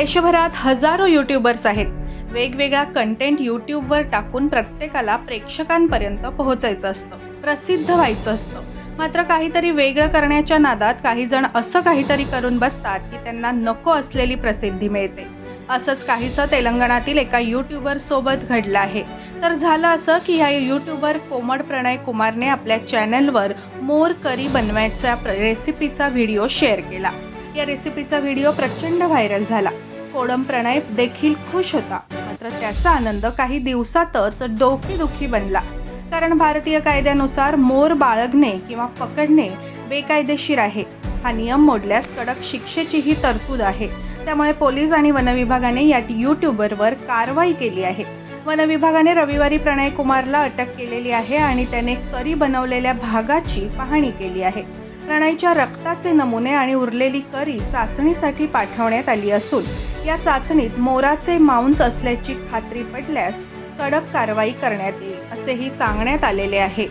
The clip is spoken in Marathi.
देशभरात हजारो यूट्यूबर्स आहेत. वेगवेगळा कंटेंट यूट्यूबवर टाकून प्रत्येकाला प्रेक्षकांपर्यंत पोहोचायचं असतं. प्रसिद्ध व्हायचं असतं. मात्र काहीतरी वेगळं करण्याच्या नादात काही जण असं काहीतरी करून बसतात की त्यांना नको असलेली प्रसिद्धी मिळते. असंच काहीसं तेलंगणातील एका यूट्यूबर सोबत घडलं आहे. तर झालं असं की ह्या यूट्यूबर कोमड प्रणय कुमारने आपल्या चॅनलवर मोर करी बनवायच्या प्र- रेसिपीचा व्हिडिओ शेअर केला. या रेसिपीचा व्हिडिओ प्रचंड व्हायरल झाला. कोडम प्रणय देखील खुश होता. मात्र त्याचा आनंद काही दिवसातच डोकेदुखी बनला. कारण भारतीय कायद्यानुसार मोर बाळगणे किंवा पकडणे बेकायदेशीर आहे. हा नियम मोडल्यास कडक शिक्षेचीही तरतूद आहे. त्यामुळे पोलीस आणि वनविभागाने या यूट्यूबरवर कारवाई केली आहे. वनविभागाने रविवारी प्रणय कुमारला अटक केलेली आहे आणि त्याने करी बनवलेल्या भागाची पाहणी केली आहे. प्रणयच्या रक्ताचे नमुने आणि उरलेली करी चाचणीसाठी पाठवण्यात आली असून या चाचणीत मोराचे मांस असल्याची खात्री पटल्यास कडक कारवाई करण्यात येईल असेही सांगण्यात आलेले आहे.